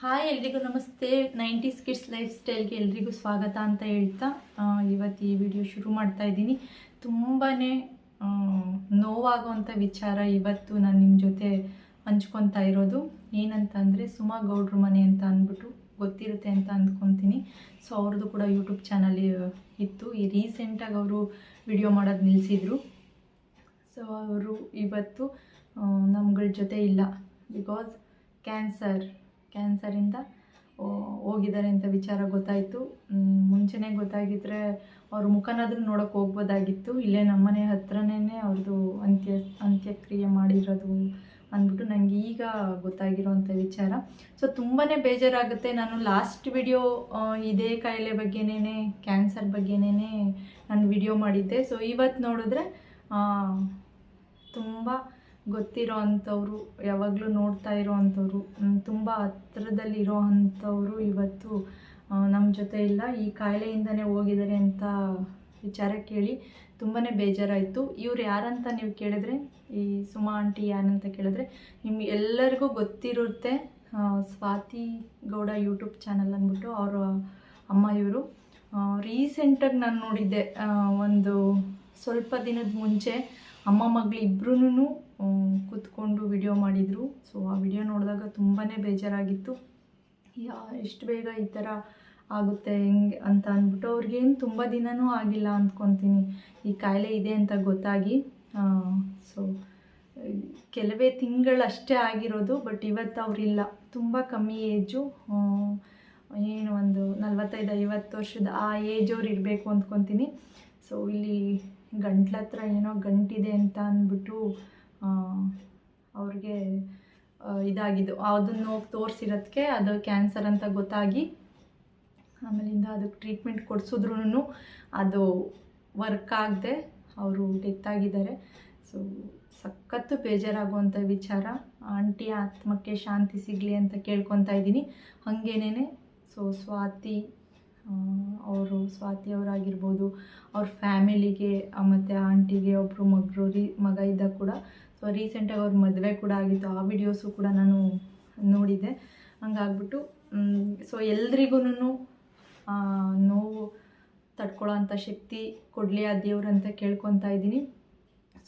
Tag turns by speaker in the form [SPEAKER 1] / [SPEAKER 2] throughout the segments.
[SPEAKER 1] Hi, ಎಲ್ರಿಗೂ ನಮಸ್ತೆ. Nineties kids life ಸ್ಟೈಲ್ಗೆ ಎಲ್ರಿಗೂ ಸ್ವಾಗತ ಅಂತ ಹೇಳ್ತಾ ಇವತ್ತು ಈ ವಿಡಿಯೋ ಶುರು ಮಾಡ್ತಾ ಇದ್ದೀನಿ. ತುಂಬಾ ನೋವಾಗುವಂಥ ವಿಚಾರ ಇವತ್ತು ನಾನು ನಿಮ್ಮ ಜೊತೆ ಹಂಚ್ಕೊತಾ ಇರೋದು. ಏನಂತ ಅಂದರೆ ಸುಮಾ ಗೌಡ್ರ ಮನೆ ಅಂತ ಅಂದ್ಬಿಟ್ಟು ಗೊತ್ತಿರುತ್ತೆ ಅಂತ ಅಂದ್ಕೊತೀನಿ. ಸೊ ಅವ್ರದ್ದು ಕೂಡ ಯೂಟ್ಯೂಬ್ ಚಾನಲ್ ಇತ್ತು. ಈ ರೀಸೆಂಟಾಗಿ ಅವರು ವಿಡಿಯೋ ಮಾಡೋದು ನಿಲ್ಲಿಸಿದ್ರು ಸೊ ಅವರು ಇವತ್ತು ನಮ್ಗಳ ಜೊತೆ ಇಲ್ಲ. Because cancer. ಕ್ಯಾನ್ಸರಿಂದ ಹೋಗಿದ್ದಾರೆ ಅಂತ ವಿಚಾರ ಗೊತ್ತಾಯಿತು. ಮುಂಚೆನೇ ಗೊತ್ತಾಗಿದ್ದರೆ ಅವ್ರ ಮುಖನಾದರೂ ನೋಡೋಕೆ ಹೋಗ್ಬೋದಾಗಿತ್ತು. ಇಲ್ಲೇ ನಮ್ಮನೆ ಹತ್ರನೇ ಅವ್ರದ್ದು ಅಂತ್ಯ, ಅಂತ್ಯಕ್ರಿಯೆ ಮಾಡಿರೋದು ಅಂದ್ಬಿಟ್ಟು ನನಗೆ ಈಗ ಗೊತ್ತಾಗಿರೋವಂಥ ವಿಚಾರ. ಸೊ ತುಂಬಾ ಬೇಜಾರಾಗುತ್ತೆ. ನಾನು ಲಾಸ್ಟ್ ವಿಡಿಯೋ ಇದೇ ಕಾಯಿಲೆ ಬಗ್ಗೆನೇ ಕ್ಯಾನ್ಸರ್ ಬಗ್ಗೆನೇ ನಾನು ವಿಡಿಯೋ ಮಾಡಿದ್ದೆ. ಸೊ ಇವತ್ತು ನೋಡಿದ್ರೆ ತುಂಬ ಗೊತ್ತಿರೋ ಅಂಥವ್ರು ಯಾವಾಗಲೂ ನೋಡ್ತಾ ಇರೋ ಅಂಥವ್ರು ತುಂಬ ಹತ್ರದಲ್ಲಿ ಇರೋ ಅಂಥವರು ಇವತ್ತು ನಮ್ಮ ಜೊತೆ ಇಲ್ಲ. ಈ ಕಾಯಿಲೆಯಿಂದನೇ ಹೋಗಿದ್ದಾರೆ ಅಂತ ವಿಚಾರ ಕೇಳಿ ತುಂಬಾ ಬೇಜಾರಾಯಿತು. ಇವ್ರು ಯಾರಂತ ನೀವು ಕೇಳಿದ್ರೆ, ಈ ಸುಮಾ ಆಂಟಿ ಯಾರಂತ ಕೇಳಿದ್ರೆ ನಿಮ್ಗೆ ಎಲ್ಲರಿಗೂ ಗೊತ್ತಿರುತ್ತೆ ಸ್ವಾತಿ ಗೌಡ ಯೂಟ್ಯೂಬ್ ಚಾನಲ್ ಅಂದ್ಬಿಟ್ಟು ಅವರ ಅಮ್ಮ ಇವರು. ರೀಸೆಂಟಾಗಿ ನಾನು ನೋಡಿದ್ದೆ ಒಂದು ಸ್ವಲ್ಪ ದಿನದ ಮುಂಚೆ ಅಮ್ಮ ಮಗಳು ಇಬ್ಬರೂ ಕೂತ್ಕೊಂಡು ವಿಡಿಯೋ ಮಾಡಿದರು. ಸೊ ಆ ವಿಡಿಯೋ ನೋಡಿದಾಗ ತುಂಬಾ ಬೇಜಾರಾಗಿತ್ತು. ಯಾ, ಎಷ್ಟು ಬೇಗ ಈ ಥರ ಆಗುತ್ತೆ, ಹೆಂಗೆ ಅಂತ ಅಂದ್ಬಿಟ್ಟು ಅವ್ರಿಗೇನು ತುಂಬ ದಿನವೂ ಆಗಿಲ್ಲ ಅಂದ್ಕೊತೀನಿ. ಈ ಕಾಯಿಲೆ ಇದೆ ಅಂತ ಗೊತ್ತಾಗಿ ಸೊ ಕೆಲವೇ ತಿಂಗಳಷ್ಟೇ ಆಗಿರೋದು ಬಟ್ ಇವತ್ತು ಅವರಿಲ್ಲ. ತುಂಬ ಕಮ್ಮಿ ಏಜು ಏನು ಒಂದು ನಲ್ವತ್ತೈದು ಐವತ್ತು ವರ್ಷದ ಆ ಏಜ್ ಅವ್ರು ಇರಬೇಕು ಅಂದ್ಕೊತೀನಿ. ಸೊ ಇಲ್ಲಿ ಗಂಟ್ಲ ಹತ್ರ ಏನೋ ಗಂಟಿದೆ ಅಂತ ಅಂದ್ಬಿಟ್ಟು ಅವ್ರಿಗೆ ಇದಾಗಿದ್ದು. ಅದನ್ನು ಹೋಗಿ ತೋರಿಸಿರೋದಕ್ಕೆ ಅದು ಕ್ಯಾನ್ಸರ್ ಅಂತ ಗೊತ್ತಾಗಿ, ಆಮೇಲಿಂದ ಅದಕ್ಕೆ ಟ್ರೀಟ್ಮೆಂಟ್ ಕೊಡಿಸಿದ್ರು ಅದು ವರ್ಕ್ ಆಗದೆ ಅವರು ಡೆತ್ ಆಗಿದ್ದಾರೆ ಸೊ ಸಖತ್ತು ಬೇಜಾರಾಗುವಂಥ ವಿಚಾರ. ಆಂಟಿ ಆತ್ಮಕ್ಕೆ ಶಾಂತಿ ಸಿಗಲಿ ಅಂತ ಕೇಳ್ಕೊತಾ ಇದ್ದೀನಿ. ಹಾಗೇನೇ ಸೊ ಸ್ವಾತಿ ಅವರು ಸ್ವಾತಿ ಅವರಾಗಿರ್ಬೋದು, ಅವ್ರ ಫ್ಯಾಮಿಲಿಗೆ ಮತ್ತು ಆಂಟಿಗೆ ಒಬ್ಬರು ಮಗರು, ರೀ, ಮಗ ಇದ್ದ ಕೂಡ. ಸೊ ರೀಸೆಂಟಾಗಿ ಅವ್ರ ಮದುವೆ ಕೂಡ ಆಗಿತ್ತು. ಆ ವಿಡಿಯೋಸು ಕೂಡ ನಾನು ನೋಡಿದ್ದೆ. ಹಂಗಾಗ್ಬಿಟ್ಟು ಸೊ ಎಲ್ರಿಗೂ ನೋವು ತಡ್ಕೊಳ್ಳೋ ಅಂಥ ಶಕ್ತಿ ಕೊಡಲಿ ಆ ದೇವ್ರಂತ ಕೇಳ್ಕೊತಾ ಇದ್ದೀನಿ.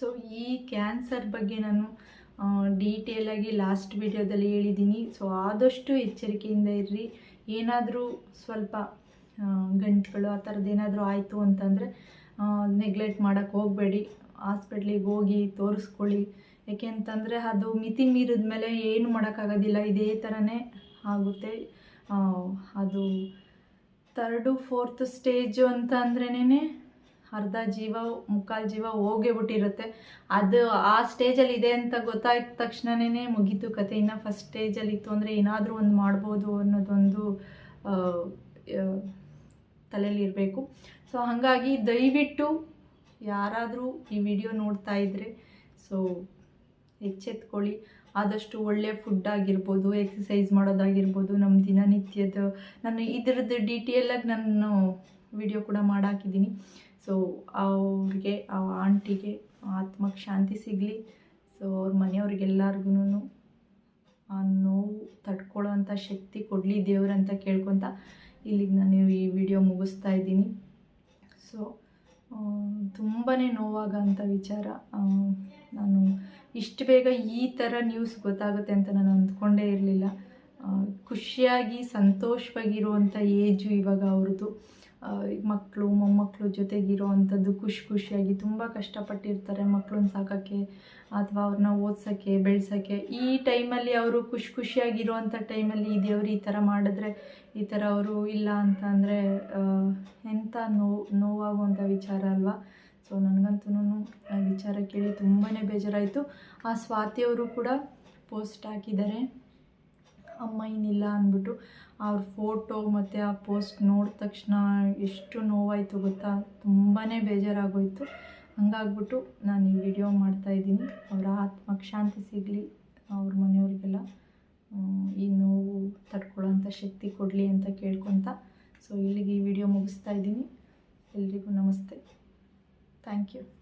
[SPEAKER 1] ಸೊ ಈ ಕ್ಯಾನ್ಸರ್ ಬಗ್ಗೆ ನಾನು ಡೀಟೇಲಾಗಿ ಲಾಸ್ಟ್ ವಿಡಿಯೋದಲ್ಲಿ ಹೇಳಿದ್ದೀನಿ. ಸೊ ಆದಷ್ಟು ಎಚ್ಚರಿಕೆಯಿಂದ ಇರ್ರಿ. ಏನಾದರೂ ಸ್ವಲ್ಪ ಗಂಟುಗಳು ಆ ಥರದ್ದು ಏನಾದರೂ ಆಯಿತು ಅಂತಂದರೆ ನೆಗ್ಲೆಕ್ಟ್ ಮಾಡೋಕ್ಕೆ ಹೋಗಬೇಡಿ ಹಾಸ್ಪಿಟ್ಲಿಗೆ ಹೋಗಿ ತೋರಿಸ್ಕೊಳ್ಳಿ. ಯಾಕೆ ಅಂತಂದರೆ ಅದು ಮಿತಿ ಮೀರಿದ ಮೇಲೆ ಏನು ಮಾಡೋಕ್ಕಾಗೋದಿಲ್ಲ, ಇದೇ ಥರನೇ ಆಗುತ್ತೆ. ಅದು ತರ್ಡು ಫೋರ್ತ್ ಸ್ಟೇಜು ಅಂತ ಅಂದ್ರೇ ಅರ್ಧ ಜೀವ, ಮುಕ್ಕಾಲು ಜೀವ ಹೋಗೇ ಬಿಟ್ಟಿರುತ್ತೆ. ಅದು ಆ ಸ್ಟೇಜಲ್ಲಿ ಇದೆ ಅಂತ ಗೊತ್ತಾಗಿದ ತಕ್ಷಣವೇ ಮುಗೀತು ಕತೆ. ಇನ್ನು ಫಸ್ಟ್ ಸ್ಟೇಜಲ್ಲಿ ಇತ್ತು ಅಂದರೆ ಏನಾದರೂ ಒಂದು ಮಾಡ್ಬೋದು ಅನ್ನೋದೊಂದು ತಲೆಯಲ್ಲಿ ಇರಬೇಕು. ಸೊ ಹಾಗಾಗಿ ದಯವಿಟ್ಟು ಯಾರಾದರೂ ಈ ವಿಡಿಯೋ ನೋಡ್ತಾ ಇದ್ದರೆ ಸೊ ಎಚ್ಚೆತ್ಕೊಳ್ಳಿ. ಆದಷ್ಟು ಒಳ್ಳೆಯ ಫುಡ್ ಆಗಿರ್ಬೋದು ಎಕ್ಸಸೈಸ್ ಮಾಡೋದಾಗಿರ್ಬೋದು ನಮ್ಮ ದಿನನಿತ್ಯದ ನಾನು ಇದರದ್ದು ಡೀಟೇಲಾಗಿ ನಾನು ವಿಡಿಯೋ ಕೂಡ ಮಾಡಾಕಿದ್ದೀನಿ. ಸೊ ಅವ್ರಿಗೆ, ಆ ಆಂಟಿಗೆ ಆತ್ಮಕ್ಕೆ ಶಾಂತಿ ಸಿಗಲಿ. ಸೊ ಅವ್ರ ಮನೆಯವ್ರಿಗೆಲ್ಲರಿಗೂ ಆ ನೋವು ತಡ್ಕೊಳ್ಳೋ ಶಕ್ತಿ ಕೊಡಲಿ ದೇವ್ರಂತ ಕೇಳ್ಕೊತ. ಇಲ್ಲಿಗೆ ನಾನು ಈ ವಿಡಿಯೋ ಮುಗಿಸ್ತಾ ಇದ್ದೀನಿ. ಸೊ ತುಂಬಾ ನೋವಾಗಂಥ ವಿಚಾರ. ನಾನು ಇಷ್ಟು ಬೇಗ ಈ ಥರ ನ್ಯೂಸ್ ಗೊತ್ತಾಗುತ್ತೆ ಅಂತ ನಾನು ಅಂದ್ಕೊಂಡೇ ಇರಲಿಲ್ಲ. ಖುಷಿಯಾಗಿ ಸಂತೋಷವಾಗಿರುವಂಥ ಏಜು ಇವಾಗ ಅವ್ರದ್ದು. ಮಕ್ಕಳು ಮೊಮ್ಮಕ್ಕಳು ಜೊತೆಗಿರೋ ಅಂಥದ್ದು ಖುಷಿ ಖುಷಿಯಾಗಿ ತುಂಬ ಕಷ್ಟಪಟ್ಟಿರ್ತಾರೆ ಮಕ್ಕಳನ್ನ ಸಾಕೋಕ್ಕೆ ಅಥವಾ ಅವ್ರನ್ನ ಓದ್ಸೋಕ್ಕೆ, ಬೆಳೆಸೋಕ್ಕೆ. ಈ ಟೈಮಲ್ಲಿ ಅವರು ಖುಷಿ ಖುಷಿಯಾಗಿರುವಂಥ ಟೈಮಲ್ಲಿ ಈ ದೇವ್ರು ಈ ಥರ ಮಾಡಿದ್ರೆ ಈ ಥರ ಅವರು ಇಲ್ಲ ಅಂತ ಅಂದರೆ ಎಂಥ ನೋವು ನೋವಾಗುವಂಥ ವಿಚಾರ ಅಲ್ವಾ? ಸೊ ನನಗಂತೂ ಆ ವಿಚಾರ ಕೇಳಿ ತುಂಬಾ ಬೇಜಾರಾಯಿತು. ಆ ಸ್ವಾತಿಯವರು ಕೂಡ ಪೋಸ್ಟ್ ಹಾಕಿದ್ದಾರೆ. ಅಮ್ಮ ಇನ್ನಿಲ್ಲ ಅಂದ್ಬಿಟ್ಟು ಅವ್ರ ಫೋಟೋ ಮತ್ತು ಆ ಪೋಸ್ಟ್ ನೋಡಿದ ತಕ್ಷಣ ಎಷ್ಟು ನೋವಾಯಿತು ಗೊತ್ತಾ? ತುಂಬಾ ಬೇಜಾರಾಗೋಯಿತು. ಹಂಗಾಗ್ಬಿಟ್ಟು ನಾನು ಈ ವಿಡಿಯೋ ಮಾಡ್ತಾಯಿದ್ದೀನಿ ಅವರ ಆತ್ಮಕ್ಕೆ ಶಾಂತಿ ಸಿಗಲಿ, ಅವ್ರ ಮನೆಯವ್ರಿಗೆಲ್ಲ ಈ ನೋವು ತಡ್ಕೊಳ್ಳೋಂಥ ಶಕ್ತಿ ಕೊಡಲಿ ಅಂತ ಕೇಳ್ಕೊತ. ಸೊ ಇಲ್ಲಿಗೆ ಈ ವಿಡಿಯೋ ಮುಗಿಸ್ತಾ ಇದ್ದೀನಿ. ಎಲ್ರಿಗೂ ನಮಸ್ತೆ. Thank you